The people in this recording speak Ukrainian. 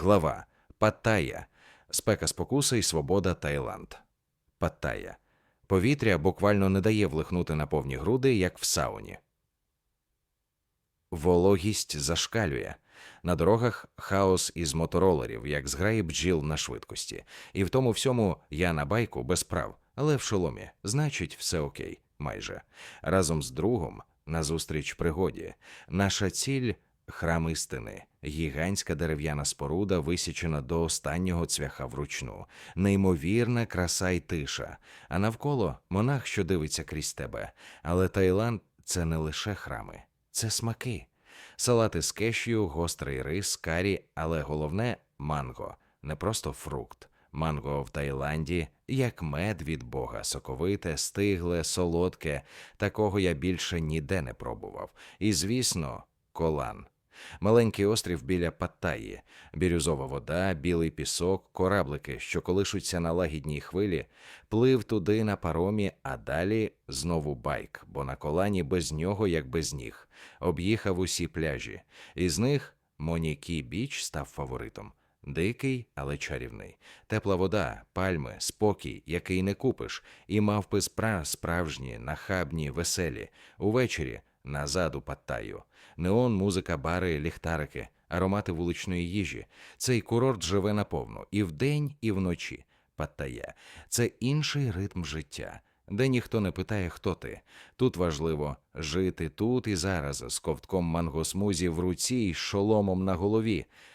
Глава Паттайя. Спека спокуса і свобода Таїланд. Паттайя. Повітря буквально не дає влихнути на повні груди, як в сауні. Вологість зашкалює. На дорогах хаос із моторолерів, як зграї бджіл на швидкості. І в тому всьому я на байку без прав, але в шоломі. Значить, все окей, майже. Разом з другом назустріч пригоді. Наша ціль храм істини, гігантська дерев'яна споруда, висічена до останнього цвяха вручну, неймовірна краса й тиша. А навколо монах, що дивиться крізь тебе. Але Таїланд це не лише храми, це смаки. Салати з кешю, гострий рис, карі, але головне манго, не просто фрукт. Манго в Таїланді як мед від Бога, соковите, стигле, солодке. Такого я більше ніде не пробував. І, звісно, колан. Маленький острів біля Паттайї, бірюзова вода, білий пісок, кораблики, що колишуться на лагідній хвилі, плив туди на паромі, а далі знову байк, бо на колані без нього, як без ніг. Об'їхав усі пляжі. Із них Монікі Біч став фаворитом. Дикий, але чарівний. Тепла вода, пальми, спокій, який не купиш, і мавпи спра справжні, нахабні, веселі. Увечері назад у Паттайю. Неон, музика, бари, ліхтарики, аромати вуличної їжі. Цей курорт живе наповну і вдень, і вночі. Паттайя – це інший ритм життя, де ніхто не питає, хто ти. Тут важливо жити тут і зараз з ковтком мангосмузі в руці і шоломом на голові.